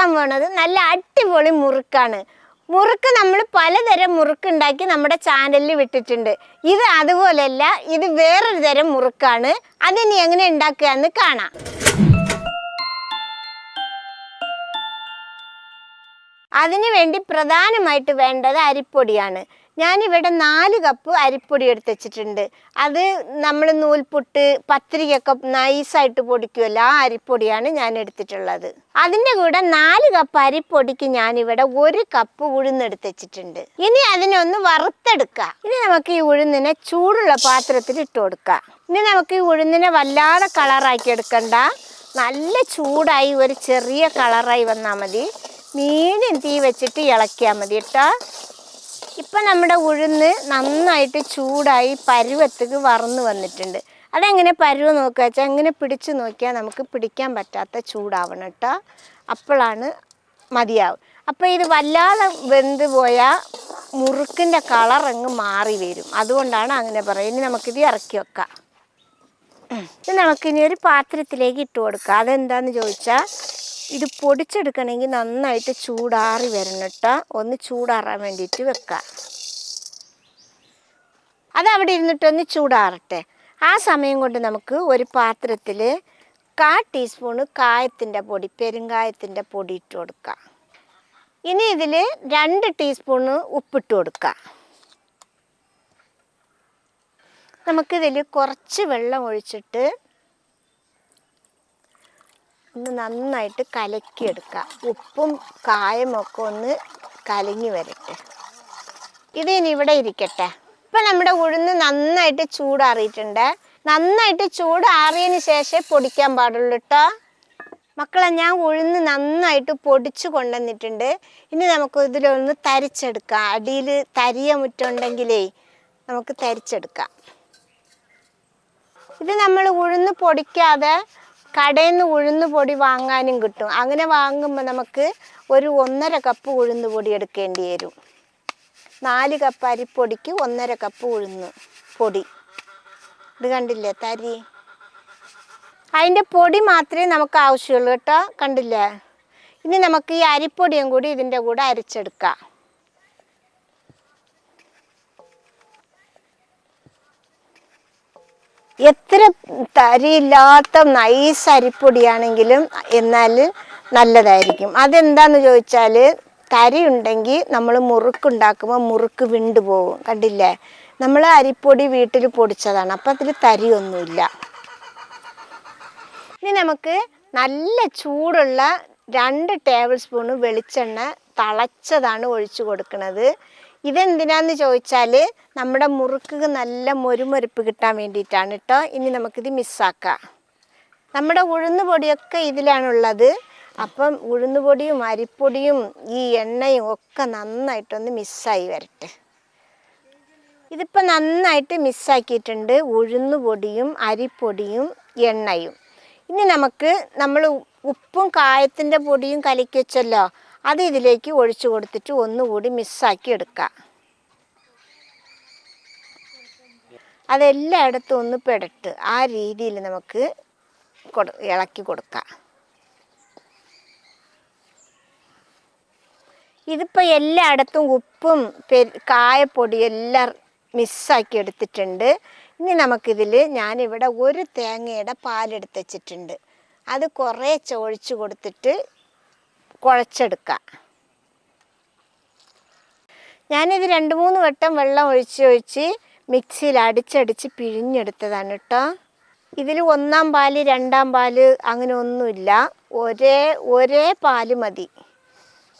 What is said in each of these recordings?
ഉണ്ടാക്കാൻ പോണത് നല്ല അടിപൊളി മുറുക്കാണ്. മുറുക്ക് നമ്മൾ പലതരം മുറുക്ക് ഉണ്ടാക്കി നമ്മുടെ ചാനലിൽ വിട്ടിട്ടുണ്ട്. ഇത് അതുപോലെയല്ല ഇത് വേറൊരു തരം മുറുക്കാണ്. അതിനി എങ്ങനെ ഉണ്ടാക്കുക എന്ന് കാണാം. അതിനു വേണ്ടി പ്രധാനമായിട്ട് വേണ്ടത് അരിപ്പൊടിയാണ്. ഞാനിവിടെ നാല് കപ്പ് അരിപ്പൊടി എടുത്ത് വെച്ചിട്ടുണ്ട് അത് നമ്മൾ നൂൽപുട്ട് പത്തിരിക്കൊക്കെ നൈസായിട്ട് പൊടിക്കുമല്ലോ ആ അരിപ്പൊടിയാണ് ഞാൻ എടുത്തിട്ടുള്ളത്. അതിന്റെ കൂടെ നാല് കപ്പ് അരിപ്പൊടിക്ക് ഞാനിവിടെ ഒരു കപ്പ് ഉഴുന്നെടുത്ത് വെച്ചിട്ടുണ്ട് ഇനി അതിനൊന്ന് വറുത്തെടുക്കാം. ഇനി നമുക്ക് ഈ ഉഴുന്നിനെ ചൂടുള്ള പാത്രത്തിൽ ഇട്ട് കൊടുക്കാം. ഇനി നമുക്ക് ഈ ഉഴുന്നിനെ വല്ലാതെ കളറാക്കി എടുക്കണ്ട. നല്ല ചൂടായി ഒരു ചെറിയ കളറായി വന്നാൽ മതി. മീനും തീ വെച്ചിട്ട് ഇളക്കിയാൽ മതി കേട്ടോ. ഇപ്പം നമ്മുടെ ഉഴുന്ന് നന്നായിട്ട് ചൂടായി പരുവത്തേക്ക് വറന്ന് വന്നിട്ടുണ്ട്. അതെങ്ങനെ പരുവ നോക്കുക വെച്ചാൽ എങ്ങനെ പിടിച്ച് നോക്കിയാൽ നമുക്ക് പിടിക്കാൻ പറ്റാത്ത ചൂടാവണം കേട്ടോ. അപ്പോഴാണ് മതിയാവും. അപ്പോൾ ഇത് വല്ലാതെ വെന്ത് പോയാൽ മുറുക്കിന്റെ കളർ അങ്ങ് മാറി വരും. അതുകൊണ്ടാണ് അങ്ങനെ പറയുന്നത് ഇനി നമുക്കിത് ഇറക്കി വെക്കാം. ഇത് നമുക്കിനി ഒരു പാത്രത്തിലേക്ക് ഇട്ട് കൊടുക്കാം. അതെന്താണെന്ന് ചോദിച്ചാൽ ഇത് പൊടിച്ചെടുക്കണമെങ്കിൽ നന്നായിട്ട് ചൂടാറി വരണം കേട്ടോ ഒന്ന് ചൂടാറാൻ വേണ്ടിയിട്ട് വെക്കാം. അത് അവിടെ ഇരുന്നിട്ടൊന്ന് ചൂടാറട്ടെ. ആ സമയം കൊണ്ട് നമുക്ക് ഒരു പാത്രത്തിൽ കാ ടീസ്പൂൺ കായത്തിന്റെ പൊടി പെരുങ്കായത്തിന്റെ പൊടി ഇട്ട് കൊടുക്കാം. ഇനി ഇതിൽ രണ്ട് ടീസ്പൂണ് ഉപ്പിട്ട് കൊടുക്കാം. നമുക്കിതിൽ കുറച്ച് വെള്ളം ഒഴിച്ചിട്ട് ഒന്ന് നന്നായിട്ട് കലക്കിയെടുക്കുക. ഉപ്പും കായമൊക്കെ ഒന്ന് കലങ്ങി വരട്ടെ. ഇത് ഇനി ഇവിടെ ഇരിക്കട്ടെ. ഇപ്പം നമ്മുടെ ഉഴുന്ന് നന്നായിട്ട് ചൂടാറിയിട്ടുണ്ട്. നന്നായിട്ട് ചൂടാറിയതിന് ശേഷം പൊടിക്കാൻ പാടുള്ളൂ കേട്ടോ. മക്കളെ ഞാൻ ഉഴുന്ന് നന്നായിട്ട് പൊടിച്ചു കൊണ്ടുവന്നിട്ടുണ്ട്. ഇനി നമുക്ക് ഇതിലൊന്ന് തരിച്ചെടുക്കാം. അടിയിൽ തരിയ മുറ്റുണ്ടെങ്കിലേ നമുക്ക് തരിച്ചെടുക്കാം. ഇത് നമ്മൾ ഉഴുന്ന് പൊടിക്കാതെ കടയിൽ നിന്ന് ഉഴുന്ന് പൊടി വാങ്ങാനും കിട്ടും. അങ്ങനെ വാങ്ങുമ്പോൾ നമുക്ക് ഒരു ഒന്നര കപ്പ് ഉഴുന്ന് പൊടി എടുക്കേണ്ടി വരും. നാല് കപ്പ് അരിപ്പൊടിക്ക് ഒന്നര കപ്പ് ഉഴുന്ന് പൊടി. ഇത് കണ്ടില്ലേ തരി? അതിന്റെ പൊടി മാത്രമേ നമുക്ക് ആവശ്യമുള്ളൂ കേട്ടോ. കണ്ടില്ലേ? ഇനി നമുക്ക് ഈ അരിപ്പൊടിയും കൂടി ഇതിന്റെ കൂടെ അരച്ചെടുക്കാം. എത്ര തരിയില്ലാത്ത നൈസ് അരിപ്പൊടിയാണെങ്കിലും എന്നാൽ നല്ലതായിരിക്കും. അതെന്താന്ന് ചോദിച്ചാൽ തരി ഉണ്ടെങ്കിൽ നമ്മൾ മുറുക്കുണ്ടാക്കുമ്പോൾ മുറുക്ക് വിണ്ടു പോകും. കണ്ടില്ലേ? നമ്മൾ അരിപ്പൊടി വീട്ടിൽ പൊടിച്ചതാണ്. അപ്പം അതിൽ തരിയൊന്നുമില്ല. ഇനി നമുക്ക് നല്ല ചൂടുള്ള രണ്ട് ടേബിൾ സ്പൂണ് വെളിച്ചെണ്ണ തളച്ചതാണ് ഒഴിച്ചു കൊടുക്കുന്നത്. ഇതെന്തിനാന്ന് ചോദിച്ചാൽ നമ്മുടെ മുറുക്ക് നല്ല മൊരുമൊരുപ്പ് കിട്ടാൻ വേണ്ടിയിട്ടാണ് കേട്ടോ ഇനി നമുക്കിത് മിസ്സാക്കാം. നമ്മുടെ ഉഴുന്ന് പൊടിയൊക്കെ ഇതിലാണുള്ളത്. അപ്പം ഉഴുന്ന് പൊടിയും അരിപ്പൊടിയും ഈ എണ്ണയും ഒക്കെ നന്നായിട്ടൊന്ന് മിസ്സായി വരട്ടെ. ഇതിപ്പോൾ നന്നായിട്ട് മിസ്സാക്കിയിട്ടുണ്ട് ഉഴുന്ന് പൊടിയും അരിപ്പൊടിയും എണ്ണയും. ഇനി നമുക്ക് നമ്മൾ ഉപ്പും കായത്തിന്റെ പൊടിയും കലക്കി വെച്ചല്ലോ. അത് ഇതിലേക്ക് ഒഴിച്ചു കൊടുത്തിട്ട് ഒന്നുകൂടി മിസ്സാക്കി എടുക്കുക. അതെല്ലായിടത്തും ഒന്ന് പെടട്ട്. ആ രീതിയിൽ നമുക്ക് കൊടു ഇളക്കി കൊടുക്കാം. ഇതിപ്പോൾ എല്ലായിടത്തും ഉപ്പും കായപ്പൊടിയും എല്ലാം മിസ്സാക്കി എടുത്തിട്ടുണ്ട്. ഇനി നമുക്കിതിൽ ഞാനിവിടെ ഒരു തേങ്ങയുടെ പാലെടുത്ത് വെച്ചിട്ടുണ്ട്. അത് കുറേ ചോഴിച്ച് കൊടുത്തിട്ട് കുഴച്ചെടുക്കാം. ഞാനിത് രണ്ട് മൂന്ന് വട്ടം വെള്ളം ഒഴിച്ച് ഒഴിച്ച് മിക്സിയിൽ അടിച്ചടിച്ച് പിഴിഞ്ഞെടുത്തതാണ് കേട്ടോ ഇതിൽ ഒന്നാം പാൽ രണ്ടാം പാൽ അങ്ങനെ ഒന്നുമില്ല. ഒരേ ഒരേ പാൽ മതി.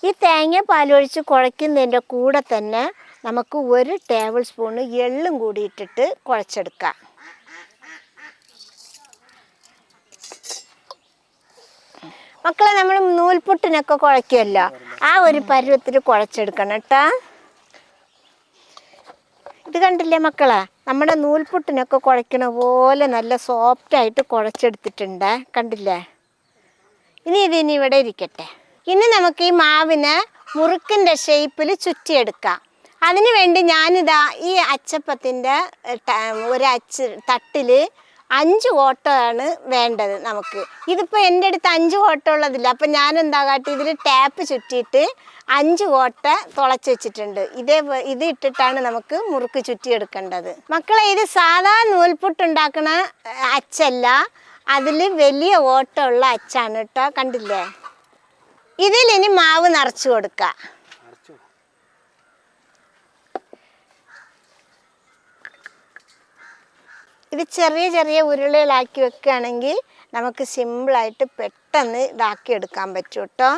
ഈ തേങ്ങ പാൽ ഒഴിച്ച് കുഴയ്ക്കുന്നതിന്റെ കൂടെ തന്നെ നമുക്ക് ഒരു ടേബിൾ സ്പൂണ് എള്ളും കൂടി ഇട്ടിട്ട് കുഴച്ചെടുക്കാം. മക്കളെ നമ്മൾ നൂൽപുട്ടിനൊക്കെ കുഴയ്ക്കുമല്ലോ ആ ഒരു പരുവത്തിൽ കുഴച്ചെടുക്കണം കേട്ടോ. ഇത് കണ്ടില്ലേ മക്കളെ? നമ്മുടെ നൂൽപുട്ടിനൊക്കെ കുഴക്കണ പോലെ നല്ല സോഫ്റ്റായിട്ട് കുഴച്ചെടുത്തിട്ടുണ്ട്. കണ്ടില്ലേ? ഇനി ഇതിനി ഇവിടെ ഇരിക്കട്ടെ. ഇനി നമുക്ക് ഈ മാവിന് മുറുക്കിന്റെ ഷേപ്പിൽ ചുറ്റിയെടുക്കാം. അതിനുവേണ്ടി ഞാനിതാ ഈ അച്ചപ്പത്തിന്റെ ഒരു അച്ച് തട്ടിൽ അഞ്ച് ഓട്ടമാണ് വേണ്ടത് നമുക്ക്. ഇതിപ്പോൾ എന്റെ അടുത്ത് അഞ്ച് ഓട്ടോ ഉള്ളതില്ല. അപ്പം ഞാൻ എന്താ കാട്ടി ഇതിൽ ടാപ്പ് ചുറ്റിയിട്ട് അഞ്ച് ഓട്ട തുളച്ച് വെച്ചിട്ടുണ്ട്. ഇതേ ഇത് ഇട്ടിട്ടാണ് നമുക്ക് മുറുക്ക് ചുറ്റിയെടുക്കേണ്ടത്. മക്കളെ ഇത് സാധാ നൂൽപുട്ടുണ്ടാക്കണ ഏഹ്, അച്ചല്ല. അതിൽ വലിയ ഓട്ടമുള്ള അച്ചാണ് കേട്ടോ കണ്ടില്ലേ? ഇതിൽ ഇനി മാവ് നിറച്ചു കൊടുക്കുക അടച്ചു ഇത് ചെറിയ ചെറിയ ഉരുളകളാക്കി വെക്കുകയാണെങ്കിൽ നമുക്ക് സിമ്പിളായിട്ട് പെട്ടെന്ന് ഇതാക്കി എടുക്കാൻ പറ്റും കേട്ടോ.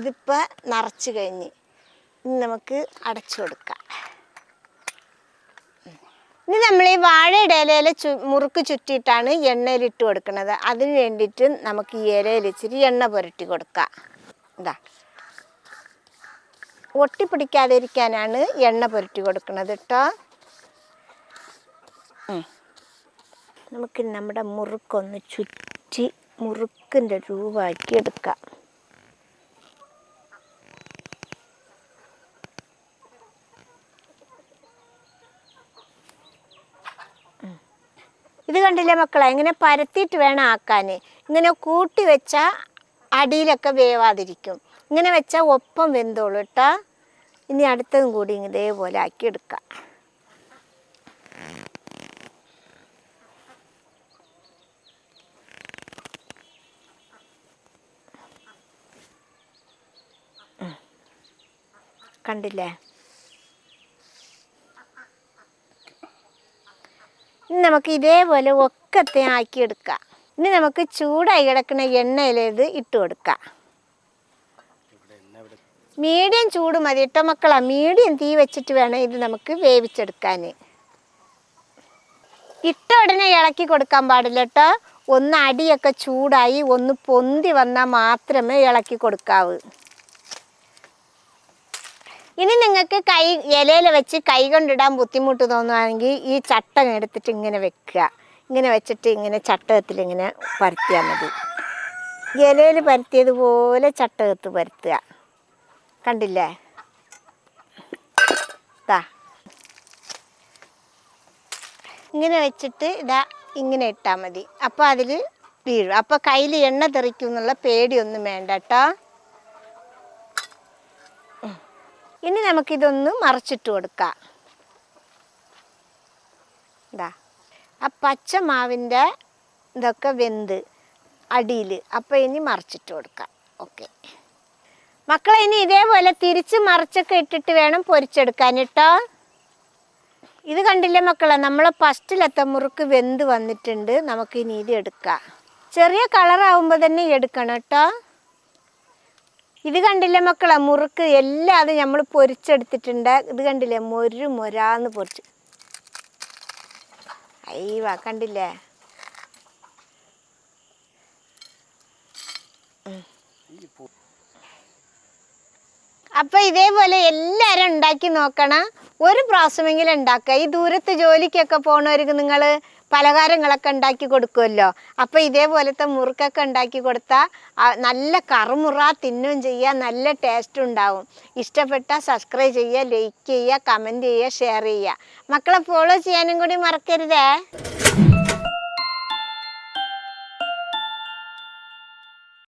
ഇതിപ്പോൾ നിറച്ച് കഴിഞ്ഞ് ഇനി നമുക്ക് അടച്ചു കൊടുക്കാം. ഇനി നമ്മൾ ഈ വാഴയുടെ ഇലയിൽ ചു മുറുക്ക് ചുറ്റിയിട്ടാണ് എണ്ണയിലിട്ട് കൊടുക്കുന്നത്. അതിന് വേണ്ടിയിട്ട് നമുക്ക് ഈ ഇലയിൽ ഇച്ചിരി എണ്ണ പുരട്ടി കൊടുക്കാം. ഇതാ. ഒട്ടിപ്പിടിക്കാതിരിക്കാനാണ് എണ്ണ പുരട്ടി കൊടുക്കുന്നത് കേട്ടോ. നമുക്ക് നമ്മുടെ മുറുക്കൊന്ന് ചുറ്റി മുറുക്കിന്റെ രൂപമാക്കി എടുക്കാം. ഇത് കണ്ടില്ലേ മക്കളെ? ഇങ്ങനെ പരത്തിയിട്ട് വേണം ആക്കാൻ ഇങ്ങനെ കൂട്ടി വെച്ചാൽ അടിയിലൊക്കെ വേവാതിരിക്കും. ഇങ്ങനെ വെച്ചാൽ ഒപ്പം വെന്തോളൂ കേട്ടോ ഇനി അടുത്തതും കൂടി ഇതേപോലെ ആക്കി എടുക്കാം കണ്ടില്ലേ? ഇനി നമുക്ക് ഇതേപോലെ ഒക്കത്തെ ആക്കിയെടുക്കാം. ഇനി നമുക്ക് ചൂടായി കിടക്കുന്ന എണ്ണയിലേത് ഇട്ട് കൊടുക്കാം മീഡിയം ചൂട് മതി. കേട്ടോ മക്കളാ മീഡിയം തീ വെച്ചിട്ട് വേണം ഇത് നമുക്ക് വേവിച്ചെടുക്കാൻ ഇട്ട ഉടനെ ഇളക്കി കൊടുക്കാൻ പാടില്ല കേട്ടോ. ഒന്ന് അടിയൊക്കെ ചൂടായി ഒന്ന് പൊന്തി വന്നാൽ മാത്രമേ ഇളക്കി കൊടുക്കാവൂ. ഇനി നിങ്ങൾക്ക് കൈ ഇലയിൽ വെച്ച് കൈ കൊണ്ടിടാൻ ബുദ്ധിമുട്ട് തോന്നുകയാണെങ്കിൽ ഈ ചട്ടം എടുത്തിട്ട് ഇങ്ങനെ വെക്കുക. ഇങ്ങനെ വെച്ചിട്ട് ഇങ്ങനെ ചട്ടകത്തിൽ ഇങ്ങനെ പരത്തിയാൽ മതി. ഇലയിൽ പരത്തിയതുപോലെ ചട്ടകത്ത് പരത്തുക. കണ്ടില്ലേ? ഇതാ ഇങ്ങനെ വെച്ചിട്ട് ഇതാ ഇങ്ങനെ ഇട്ടാൽ മതി. അപ്പോൾ അതിൽ വീഴും. അപ്പോൾ കയ്യിൽ എണ്ണ തെറിക്കും എന്നുള്ള പേടിയൊന്നും വേണ്ട കേട്ടോ. ഇനി നമുക്കിതൊന്ന് മറിച്ചിട്ട് കൊടുക്കാം. ഇതാ ആ പച്ച മാവിന്റെ ഇതൊക്കെ വെന്ത് അടിയിൽ. അപ്പോൾ ഇനി മറിച്ചിട്ട് കൊടുക്കാം. ഓക്കെ. മക്കളെ ഇനി ഇതേപോലെ തിരിച്ച് മറിച്ചൊക്കെ ഇട്ടിട്ട് വേണം പൊരിച്ചെടുക്കാൻ കേട്ടോ. ഇത് കണ്ടില്ലേ മക്കളെ നമ്മളെ ഫസ്റ്റിലത്തെ മുറുക്ക് വെന്ത് വന്നിട്ടുണ്ട്. നമുക്ക് ഇനി ഇത് എടുക്കാം. ചെറിയ കളറാവുമ്പോൾ തന്നെ എടുക്കണം കേട്ടോ. ഇത് കണ്ടില്ലേ മക്കളെ മുറുക്ക് എല്ലാം അത് നമ്മൾ പൊരിച്ചെടുത്തിട്ടുണ്ട്. ഇത് കണ്ടില്ലേ മൊരു മൊരാന്ന് പൊരിച്ച്. അയ്യവാ കണ്ടില്ലേ? ഈ അപ്പൊ ഇതേപോലെ എല്ലാരും ഉണ്ടാക്കി നോക്കണം ഒരു പ്രാവശ്യമെങ്കിലും ഉണ്ടാക്കുക. ഈ ദൂരത്ത് ജോലിക്കൊക്കെ പോണവർക്ക് നിങ്ങൾ പലഹാരങ്ങളൊക്കെ ഉണ്ടാക്കി കൊടുക്കുമല്ലോ. അപ്പൊ ഇതേപോലത്തെ മുറുക്കൊക്കെ ഉണ്ടാക്കി കൊടുത്താൽ നല്ല കറുമുറ തിന്നും ചെയ്യുക നല്ല ടേസ്റ്റ് ഉണ്ടാവും. ഇഷ്ടപ്പെട്ട സബ്സ്ക്രൈബ് ചെയ്യുക ലൈക്ക് ചെയ്യുക കമന്റ് ചെയ്യുക ഷെയർ ചെയ്യുക. മക്കളെ ഫോളോ ചെയ്യാനും കൂടി മറക്കരുതേ.